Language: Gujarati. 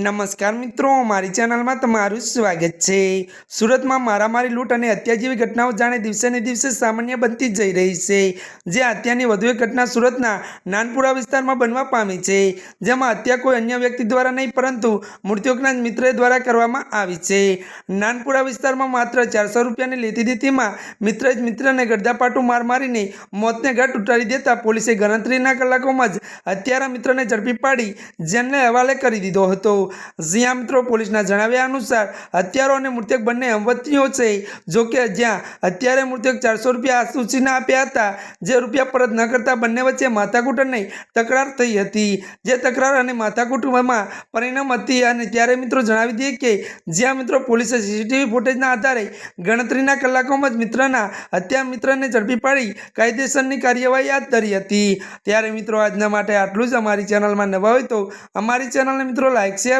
નમસ્કાર મિત્રો, મારી ચેનલમાં તમારું સ્વાગત છે. સુરતમાં મારામારી, લૂંટ અને હત્યા જેવી ઘટનાઓ જાણે દિવસે ને દિવસે સામાન્ય બનતી જઈ રહી છે. જે હત્યાની વધુ એક ઘટના સુરતના નાનપુરા વિસ્તારમાં બનવા પામી છે. જેમાં હત્યા કોઈ અન્ય વ્યક્તિ દ્વારા નહીં, પરંતુ મૃત્યુકના મિત્ર દ્વારા કરવામાં આવી છે. નાનપુરા વિસ્તારમાં માત્ર ચારસો રૂપિયાની લેતી દીધીમાં મિત્ર જ મિત્રને ગડદાપાટું માર મારીને મોતને ઘાટ ઉતારી દેતા પોલીસે ગણતરીના કલાકોમાં જ હત્યારા મિત્રને ઝડપી પાડી જેમને હવાલે કરી દીધો હતો. જ્યાં મિત્રો પોલીસના જણાવ્યા અનુસાર હત્યારો અને મૃતક બંને હમવતીઓ છે. જો કે જ્યાં અત્યારે મૃતક ચારસો રૂપિયા સૂચિના આપ્યા હતા, જે રૂપિયા પરત ન કરતા બંને વચ્ચે માથાકૂટની તકરાર થઈ હતી. જે તકરાર અને માથાકૂટમાં પરિણામ હતી અને ત્યારે મિત્રો જણાવી દઈએ કે જ્યાં મિત્રો પોલીસે સીસીટીવી ફૂટેજના આધારે ગણતરીના કલાકોમાં જ મિત્રના હત્યા મિત્રને ઝડપી પાડી કાયદેસરની કાર્યવાહી હાથ ધરી હતી. ત્યારે મિત્રો આજના માટે આટલું જ. અમારી ચેનલમાં નવા હોય તો અમારી ચેનલને મિત્રો લાઇક શેર